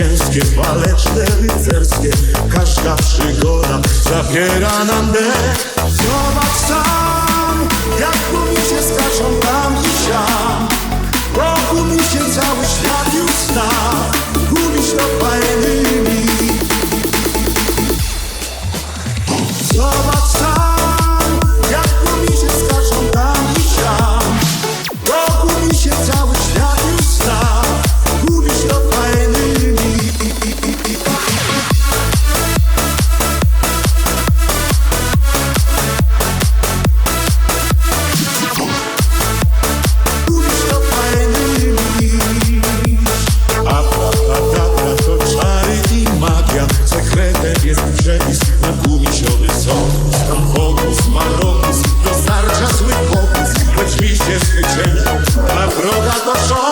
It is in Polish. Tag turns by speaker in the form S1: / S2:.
S1: ciężkie, waleczne, rycerskie. Każda przygoda zabiera nam dech. Zobacz sam. estos